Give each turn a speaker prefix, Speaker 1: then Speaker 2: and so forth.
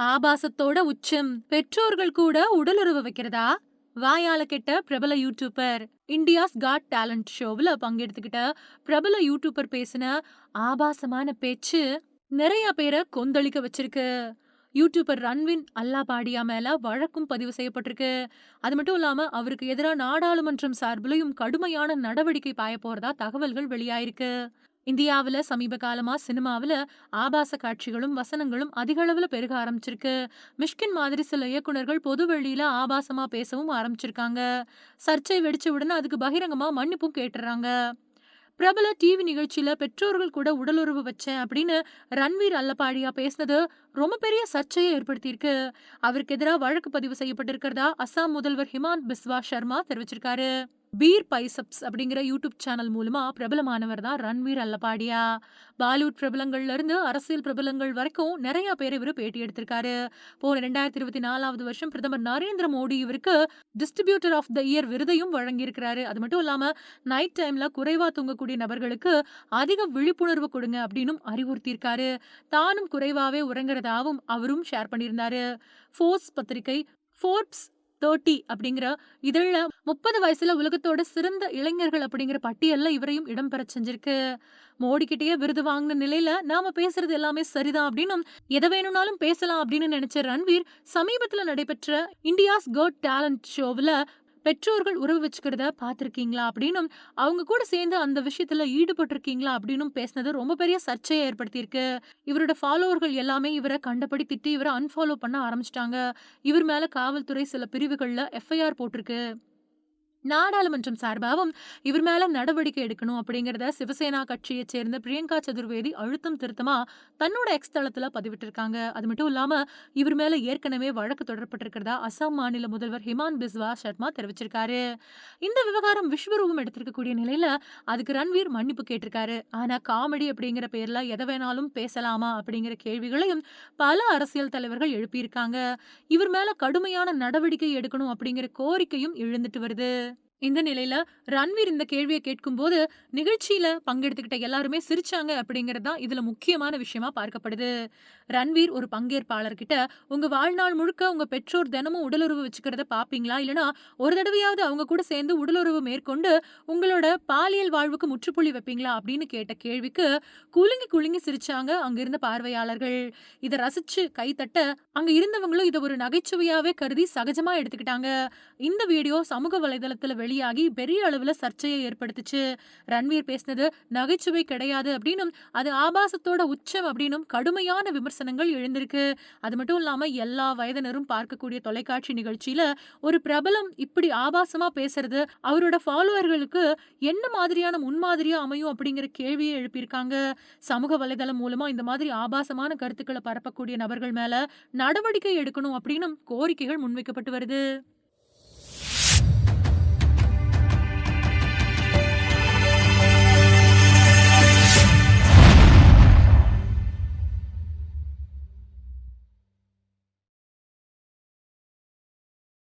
Speaker 1: ஆபாசத்தோட உச்சம். பெற்றோர்கள் கூட உடலுறவு வைக்கிறதா? வாயால கெட்ட பிரபல யூடியூபர் இந்தியாஸ் காட் டேலண்ட் ஷோவில் பங்கெடுத்துக்கிட்ட பிரபல யூடியூபர் பேசின ஆபாசமான பேச்சு நிறைய பேரை கொந்தளிக்க வச்சிருக்கு. யூடியூபர் ரன்வின் அல்லாபாடியா மேல வழக்கும் பதிவு செய்யப்பட்டிருக்கு. அது மட்டும் இல்லாம அவருக்கு எதிராக நாடாளுமன்றம் சார்பிலையும் கடுமையான நடவடிக்கை பாய போறதா தகவல்கள் வெளியாயிருக்கு. இந்தியாவுல சமீப காலமா சினிமாவுல ஆபாச காட்சிகளும் வசனங்களும் அதிக பெருக ஆரம்பிச்சிருக்கு. மிஷ்கின் மாதிரி சில இயக்குனர்கள் பொது வெளியில் ஆபாசமா பேசவும் ஆரம்பிச்சிருக்காங்க. சர்ச்சை வெடிச்ச உடனே அதுக்கு பகிரங்கமா மன்னிப்பும் கேட்டுறாங்க. பிரபல டிவி நிகழ்ச்சியில் பெற்றோர்கள் கூட உடலுறவு வச்சேன் அப்படின்னு ரன்வீர் அல்லப்பாடியா பேசினது ரொம்ப பெரிய சர்ச்சையை ஏற்படுத்தியிருக்கு. அவருக்கு எதிராக வழக்கு பதிவு செய்யப்பட்டிருக்கிறதா அசாம் முதல்வர் ஹிமாந்த் பிஸ்வா சர்மா தெரிவிச்சிருக்காரு. பீர் பைசப்ஸ் அப்படிங்கிற யூடியூப் சேனல் மூலமா பிரபலமானவர் தான் ரன்வீர் அல்லப்பாடியா பாலிவுட் பிரபலங்கள்ல இருந்து அரசியல் பிரபலங்கள் வரைக்கும் நிறைய பேர் இவர் பேட்டி எடுத்திருக்காரு. போன ரெண்டாயிரத்தி இருபத்தி நாலாவது வருஷம் பிரதமர் நரேந்திர மோடி இவருக்கு டிஸ்ட்ரிபியூட்டர் ஆஃப் த இயர் விருதையும் வழங்கியிருக்கிறாரு. அது மட்டும் இல்லாம நைட் டைம்ல குறைவா தூங்கக்கூடிய நபர்களுக்கு அதிக விழிப்புணர்வு கொடுங்க அப்படின்னு அறிவுறுத்தியிருக்காரு. தானும் குறைவாவே உறங்குறதாவும் அவரும் ஷேர் பண்ணியிருந்தாரு. ஃபோர்ஸ் பத்திரிகை ஃபோர்ப்ஸ் தேர்ட்டி அப்படிங்கிற இதழில் முப்பது வயசுல உலகத்தோட சிறந்த இளைஞர்கள் அப்படிங்கிற பட்டியல்ல இவரையும் இடம்பெற செஞ்சிருக்கு. மோடி விருது வாங்கின நிலையில நாம பேசுறது எல்லாமே சரிதான் அப்படின்னும் எதை வேணும்னாலும் பேசலாம் அப்படின்னு நினைச்ச ரன்வீர் சமீபத்துல நடைபெற்ற இந்தியாஸ் கோட் டேலண்ட் ஷோவில் பெற்றோர்கள் உறவு வச்சுக்கிறத பார்த்துருக்கீங்களா? அப்படின்னும் அவங்க கூட சேர்ந்து அந்த விஷயத்துல ஈடுபட்டிருக்கீங்களா? அப்படின்னும் பேசினது ரொம்ப பெரிய சர்ச்சையை ஏற்படுத்தியிருக்கு. இவரோட ஃபாலோவர்கள் எல்லாமே இவரை கண்டபடி திட்டி இவரை அன்ஃபாலோ பண்ண ஆரம்பிச்சிட்டாங்க. இவர் மேல காவல்துறை சில பிரிவுகள்ல எஃப்ஐஆர் போட்டிருக்கு. நாடாளுமன்றம் சார்பாகவும் இவர் மேல நடவடிக்கை எடுக்கணும் அப்படிங்கறத சிவசேனா கட்சியை சேர்ந்த பிரியங்கா சதுர்வேதி அழுத்தம் திருத்தமா தன்னோட எக்ஸ் தளத்துல பதிவிட்டிருக்காங்க. அது மட்டும் இல்லாம இவர் மேல ஏற்கனவே வழக்கு தொடரப்பட்டிருக்கிறதா அசாம் மாநில முதல்வர் ஹிமான் பிஸ்வா சர்மா தெரிவிச்சிருக்காரு. இந்த விவகாரம் விஸ்வரூபம் எடுத்திருக்கக்கூடிய நிலையில அதுக்கு ரன்வீர் மன்னிப்பு கேட்டிருக்காரு. ஆனா காமெடி அப்படிங்கிற பேர்ல எதை வேணாலும் பேசலாமா அப்படிங்கிற கேள்விகளையும் பல அரசியல் தலைவர்கள் எழுப்பியிருக்காங்க. இவர் மேல கடுமையான நடவடிக்கை எடுக்கணும் அப்படிங்கிற கோரிக்கையும் எழுந்துட்டு வருது. இந்த நிலையில ரன்வீர் இந்த கேள்வியை கேட்கும்போது நிகழ்ச்சியில பங்கெடுத்துக்கிட்ட எல்லாருமே சிரிச்சாங்க அப்படிங்கிறது தான் இதுல முக்கியமான விஷயமா பார்க்கப்படுது. ரன்வீர் ஒரு பங்கேற்பாளர் கிட்ட உங்க வாழ்நாள் முழுக்க உங்க பெற்றோர் தினமும் உடலுறவு வச்சுக்கிறத பாப்பீங்களா? இல்லனா ஒரு தடவையாவது அவங்க கூட சேர்ந்து உடலுறவு மேற்கொண்டு உங்களோட பாலியல் வாழ்வுக்கு முற்றுப்புள்ளி வைப்பீங்களா? அப்படின்னு கேட்ட கேள்விக்கு குலுங்கி குலுங்கி சிரிச்சாங்க அங்க இருந்த பார்வையாளர்கள். இதை ரசிச்சு கைத்தட்ட அங்க இருந்தவங்களும் இதை ஒரு நகைச்சுவையாவே கருதி சகஜமா எடுத்துக்கிட்டாங்க. இந்த வீடியோ சமூக வலைதளத்துல வெளியாகி பெரிய அளவுல சர்ச்சையை ஏற்படுத்துச்சு. ரன்வீர் பேசினது நகைச்சுவை கிடையாது அப்படின்னும் அது ஆபாசத்தோட உச்சம் அப்படின்னும் கடுமையான விமர்சனங்கள் எழுந்திருக்கு. அது மட்டும் இல்லாம எல்லா வயதினரும் பார்க்கக்கூடிய தொலைக்காட்சி நிகழ்ச்சியில ஒரு பிரபலம் இப்படி ஆபாசமா பேசுறது அவரோட ஃபாலோவர்களுக்கு என்ன மாதிரியான முன்மாதிரியா அமையும் அப்படிங்கிற கேள்வியை எழுப்பியிருக்காங்க. சமூக வலைதளம் மூலமா இந்த மாதிரி ஆபாசமான கருத்துக்களை பரப்பக்கூடிய நபர்கள் மேல நடவடிக்கை எடுக்கணும் அப்படின்னும் கோரிக்கைகள் முன்வைக்கப்பட்டு வருது.